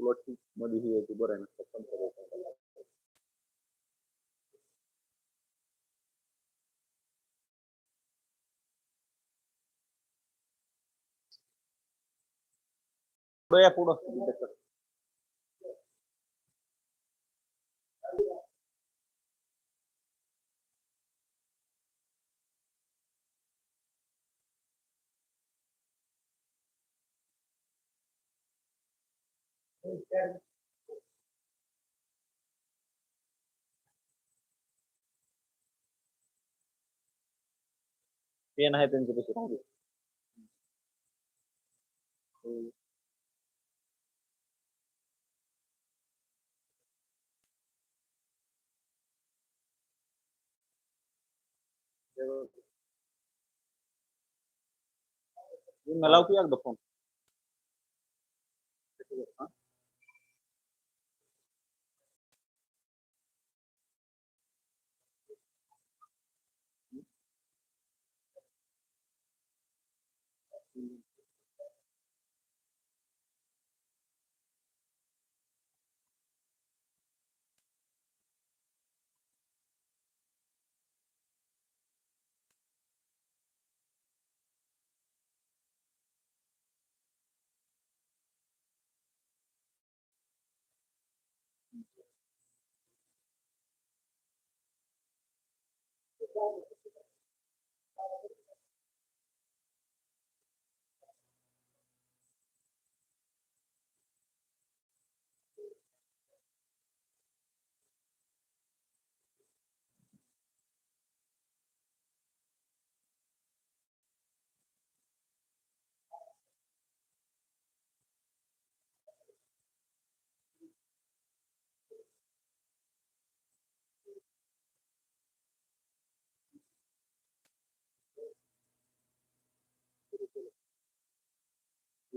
उलटमध्ये ही येते बरं आहे ना पंधरा दिवसाला. पुढं या पुढं त्याच्यात. पेन आहे त्यांचे पैसे राहू लावतो एकदा फोन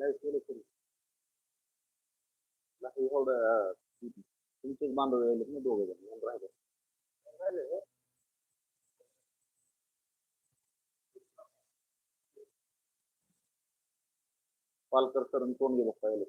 एवढं तुमचेच बांधव यायलेत ना दोघे जण राहिले. पालकर सर कोण गेलो पाहिले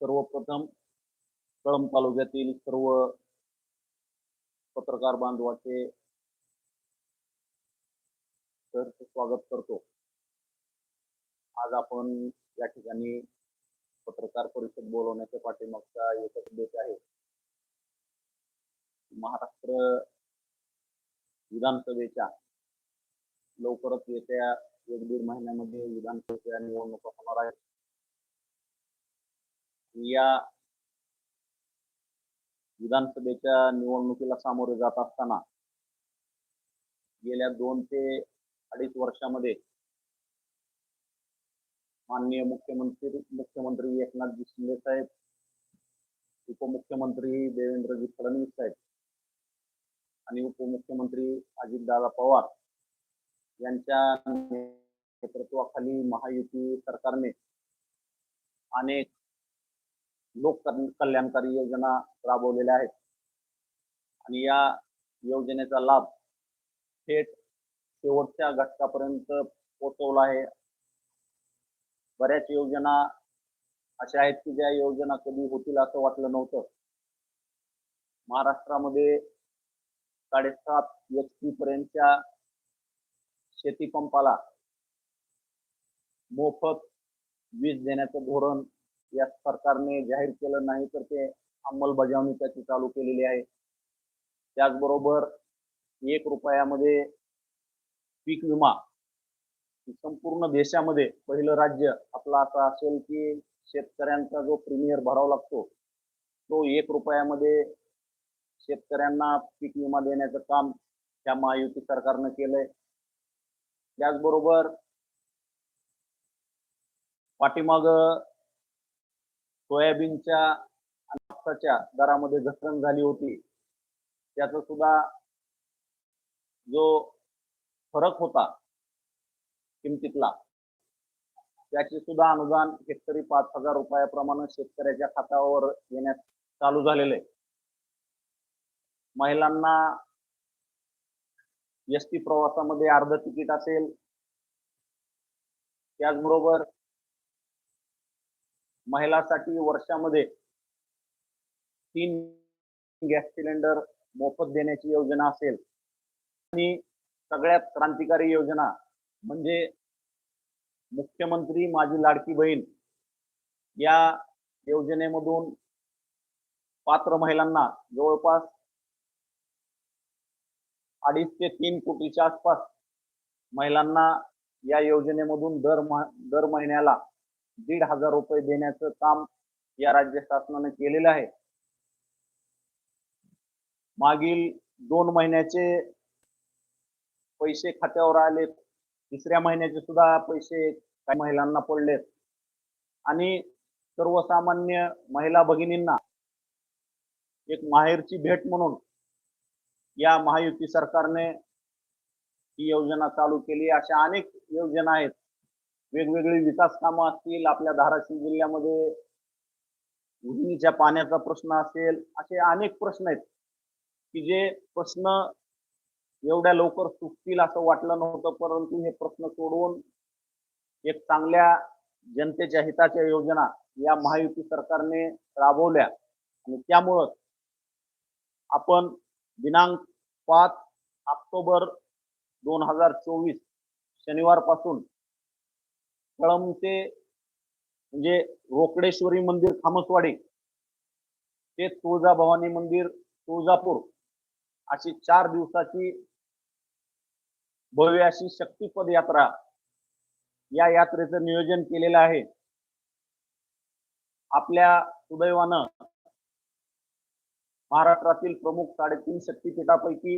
सर्वप्रथम कळंब तालुक्यातील सर्व पत्रकार बांधवाचे स्वागत करतो. आज आपण या ठिकाणी पत्रकार परिषद बोलवण्याच्या पाठीमागचा एकच उद्देश आहे. महाराष्ट्र विधानसभेच्या लवकरच येत्या एक दीड महिन्यामध्ये विधानसभेच्या निवडणुका होणार आहेत. या विधानसभेच्या निवडणुकीला सामोरे जात असताना गेल्या दोन ते अडीच वर्षामध्ये माननीय मुख्यमंत्री मुख्यमंत्री एकनाथजी शिंदे साहेब उपमुख्यमंत्री देवेंद्रजी फडणवीस साहेब आणि उपमुख्यमंत्री अजितदादा पवार यांच्या नेतृत्वाखाली महायुती सरकारने अनेक लोक कल्याणकारी योजना राबवलेल्या आहेत. आणि या योजनेचा लाभ थेट शेवटच्या घटकापर्यंत पोहोचवला आहे. बऱ्याच योजना अशा आहेत की ज्या योजना कधी होतील असं वाटलं नव्हतं. महाराष्ट्रामध्ये साडेसात एच पी पर्यंतच्या शेतीपंपाला मोफत वीज देण्याचं धोरण या सरकारने जाहीर केलं नाही तर ते अंमलबजावणी त्याची चालू केलेली आहे. त्याचबरोबर एक रुपयामध्ये पीक विमा संपूर्ण देशामध्ये पहिलं राज्य आपलं असं असेल की शेतकऱ्यांचा जो प्रीमियर भरावा लागतो तो एक रुपयामध्ये शेतकऱ्यांना पीक विमा देण्याचं काम त्या महायुती सरकारनं केलंय. त्याचबरोबर पाठीमाग सोयाबीनच्या कापसाच्या दरामध्ये घसरण झाली होती. त्याचा सुद्धा जो फरक होता किमतीतला त्याचे सुद्धा अनुदान हेक्टरी पाच हजार रुपयाप्रमाणे शेतकऱ्याच्या खात्यावर येण्यास चालू झालेले महिलांना एस टी प्रवासामध्ये अर्ध तिकीट असेल. त्याचबरोबर महिलासाठी वर्षामध्ये तीन गॅस सिलेंडर मोफत देण्याची योजना असेल. आणि सगळ्यात क्रांतिकारी योजना म्हणजे मुख्यमंत्री माझी लाडकी बहीण या योजनेमधून पात्र महिलांना जवळपास अडीच ते तीन कोटीच्या आसपास महिलांना या योजनेमधून दर मह दर महिन्याला दीड हजार रुपये देण्याचं काम या राज्य शासनाने केलेलं आहे. मागील दोन महिन्याचे पैसे खात्यावर आले. तिसऱ्या महिन्याचे सुद्धा पैसे काही महिलांना पडलेत. आणि सर्वसामान्य महिला भगिनींना एक माहेरची भेट म्हणून या महायुती सरकारने ही योजना चालू केली. अशा अनेक योजना आहेत. वेगवेगळी विकास कामं असतील आपल्या धाराशिव जिल्ह्यामध्ये उजनीच्या पाण्याचा प्रश्न असेल असे अनेक प्रश्न आहेत. की जे प्रश्न एवढ्या लवकर सुटतील असं वाटलं नव्हतं परंतु हे प्रश्न सोडवून एक चांगल्या जनतेच्या हिताच्या योजना या महायुती सरकारने राबवल्या. आणि त्यामुळं आपण दिनांक पाच ऑक्टोबर दोन हजार चोवीस शनिवारपासून कळम ते म्हणजे रोकडेश्वरी मंदिर खामसवाडी ते तुळजाभवानी मंदिर तुळजापूर अशी चार दिवसाची भव्य अशी शक्तीपद यात्रा या यात्रेचं नियोजन केलेलं आहे. आपल्या सुदैवानं महाराष्ट्रातील प्रमुख साडेतीन शक्तिपीठापैकी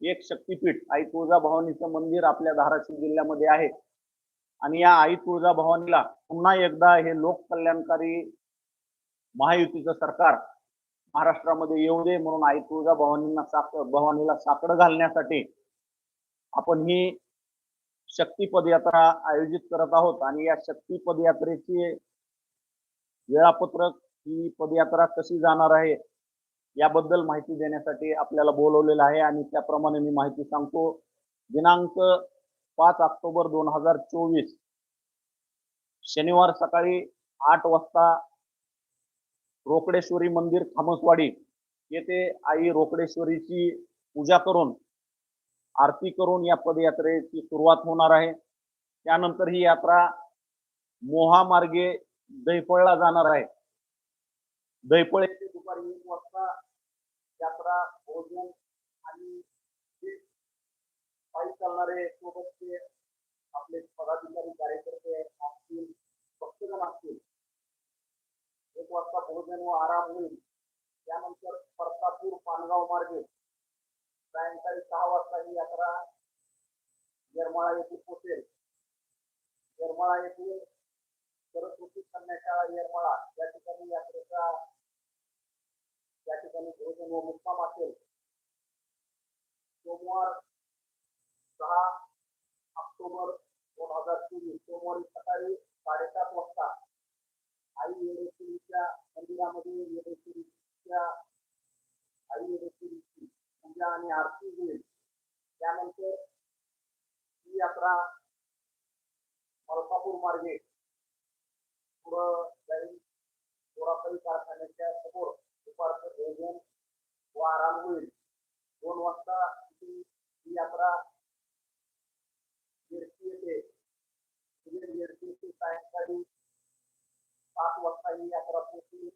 एक शक्तिपीठ आई तुळजाभवानीचं मंदिर आपल्या धाराशिव जिल्ह्यामध्ये आहे. आणि या आई तुळजाभवानीला पुन्हा एकदा हे लोककल्याणकारी महायुतीचं सरकार महाराष्ट्रामध्ये येऊ दे म्हणून आई तुळजाभवानींना साक भवानीला साकडं घालण्यासाठी आपण ही शक्ती पदयात्रा आयोजित करत आहोत आणि या शक्ती पदयात्रेची वेळापत्रक ही पदयात्रा कशी जाणार आहे याबद्दल माहिती देण्यासाठी आपल्याला बोलवलेलं आहे आणि त्याप्रमाणे मी माहिती सांगतो. दिनांक पाच ऑक्टोबर दोन हजार चोवीस. शनिवार सकाळी आठ वाजता रोकडेश्वरी मंदिर खामसवाडी येथे आई रोकडेश्वरीची पूजा करून आरती करून या पदयात्रेची सुरुवात होणार आहे. त्यानंतर ही यात्रा मोहामार्गे दहीफळला जाणार आहे. दहीफळ येथे दुपारी एक वाजता यात्रा भोजन पायी चालणारे सोबतचे आपले पदाधिकारी कार्यकर्ते असतील भक्तगण असतील एक वाजता भोजन व आराम होईल. त्यानंतर परतापूर पानगाव मार्गे सायंकाळी सहा वाजता ही यात्रा येरमाळा येथे पोहोचेल येरमाळा येथे सरस्वती कन्याशाळा येरमाळा या ठिकाणी यात्रेचा या ठिकाणी भोजन व मुक्काम असेल. सोमवार सहा ऑक्टोबर दोन हजार चोवीस सोमवारी सकाळी साडेसात वाजता आई येडेश्वरीच्या मंदिरामध्ये येडेश्वरीच्या आई येडेश्वरीची पूजा आणि आरती होईल. त्यानंतर ही यात्रा मलकापूर मार्गे पुढं जाईल. गोरापरी कारखान्याच्या समोर दुपारचं भोजन व आराम होईल. दोन वाजता ही ही यात्रा येडशी येते पुढे येडशी येथे सायंकाळी पाच वाजता ही यात्रा पोहोचली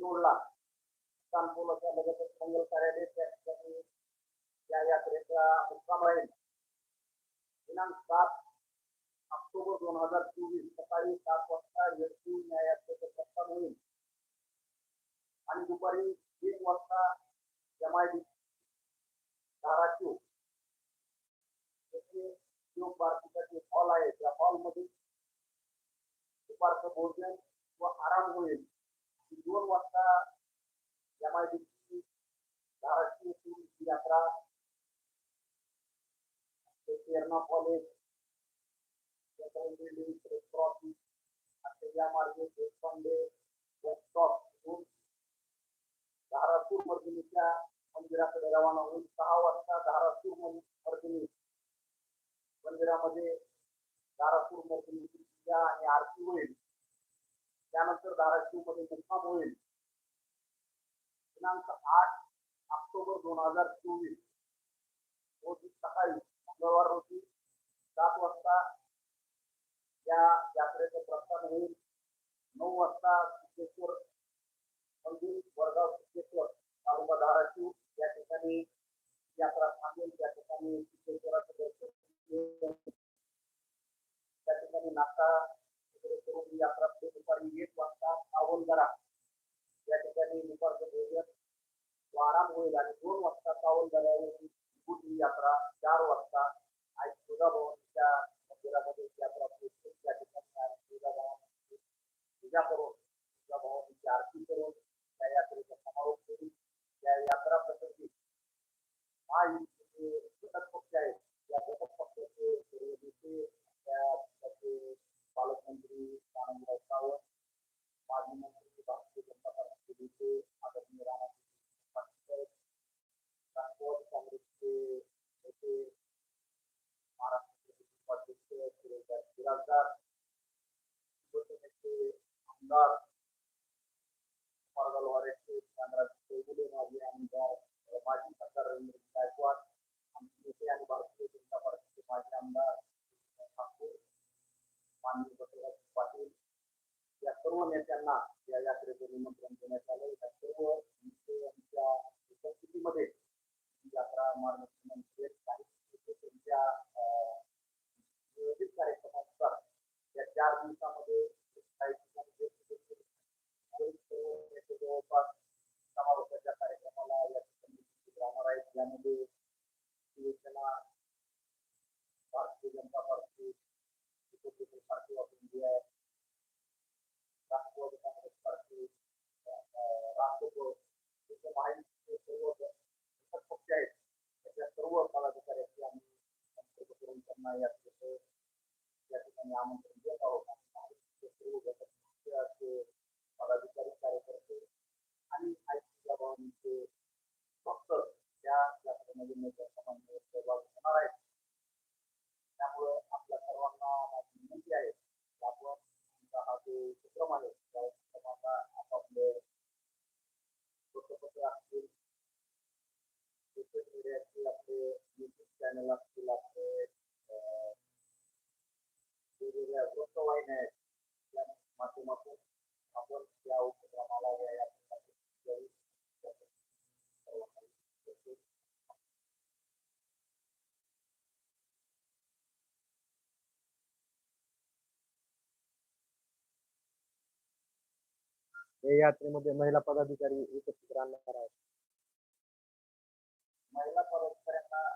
रोडला कानपुराच्या लगतच मंगल कार्यालय त्या ठिकाणी या यात्रेचा मुक्काम राहील दिनांक सात ऑक्टोबर दोन हजार चोवीस सकाळी सात वाजता येडशी या यात्रेचं प्रस्थान होईल दुपारी एक वाजता एम आय डी योग भारतीचा जे हॉल आहे त्या हॉलमध्ये दुपारचं भोजन व आराम होईल दोन वाजता एमआयडी धाराशिव टूरिस्ट यात्रा ते Prerna college central building press office या मार्गे देशपांडे वर्कशॉप इथून धारासूर मर्दिनीच्या मंदिराकडे रवाना होईल सहा वाजता धारासूर मधून अर्जुनी मंदिरामध्ये धारासूर मधून पूजा आणि आरती होईल. त्यानंतर धाराशिवमध्ये मुक्काम होईल. दिनांक आठ ऑक्टोबर दोन हजार चोवीस. रोजी सकाळी मंगळवार रोजी सात वाजता या यात्रेचं प्रस्थान होईल. नऊ वाजता सिद्धेश्वर मंदिर वडगाव सिद्धेश्वर तालुका धाराशिव या ठिकाणी यात्रा थांबेल त्या ठिकाणी त्या ठिकाणी करून यात्रा दुपारी एक वाजता सावलदरा या ठिकाणी दुपारचं भोजन आराम होईल आणि दोन वाजता सावलदऱ्यावरून झाल्यावर यात्रा चार वाजता आई तुळजाभवानीच्या मंदिरामध्ये ही यात्रा पोहोचते त्या ठिकाणी आई तुळजाभवानीची पूजा करून तुळजाभवानीची आरती करून त्या यात्रेचा समारोप करून या यात्रा प्रसंगी महायुतीचे घटक पक्ष आहेत या घटक पक्षाचे सर्व नेते त्या पक्षाचे पालकमंत्री आनंदराव सावंत माजी मंत्री भारतीय जनता पार्टीचे नेते आदरणीय राणाजी पाटील राष्ट्रवादी काँग्रेसचे नेते महाराष्ट्राचे उपाध्यक्ष सुरेश बिराजदार शिवसेनेचे आमदार मार्गलवारेचे चांद्राज चौगुले माजी आमदार अ, माजी खासदार रवींद्र गायकवाड आमचे नेते आणि भारतीय जनता पार्टीचे माजी आमदार ठाकूर माननीय बसवराज पाटील या सर्व नेत्यांना या यात्रेचं निमंत्रण देण्यात आलं या सर्व नेते उपस्थितीमध्ये यात्रा मार्गदर्शन काही त्यांच्या अ, नियोजित कार्यक्रमानुसार या चार दिवसामध्ये काही ठिकाणी जवळपास समारोपाच्या कार्यक्रमाला या ठिकाणी राहणार आहेत यामध्ये Shiv Sena Bharatiya Janata Party Republican Party of India Rashtrawadi Congress Party अं, राष्ट्रपती जसे महायुतीचे सर्व घटक पक्ष आहेत त्याच्या सर्व पदाधिकाऱ्यांची आम्ही संपर्क करून त्यांना या ठिकाणी या ठिकाणी आमंत्रण देत आहोत आणि महायुतीचे सर्व घटक पक्षाचे पदाधिकारी कार्यकर्ते आणि आयसीच्या भवनाचे फक्त त्या यात्रेमध्ये मोठ्या प्रमाणात सहभाग होणार आहेत त्यामुळे आपल्या सर्वांना माझी विनंती आहे की आपण आमचा हा जो उपक्रम आहे त्या उपक्रमाचा आपापले वृत्तपत्र असतील सोशल मीडियाचे आपले युट्यूब चॅनल असतील आपले अं, वेगवेगळ्या वृत्तवाहिन्या आहेत या माध्यमातून आपण या उपक्रमाला या या यात्रेमध्ये महिला पदाधिकारी उपस्थित राहणार आहेत. महिला पदाधिकाऱ्यांना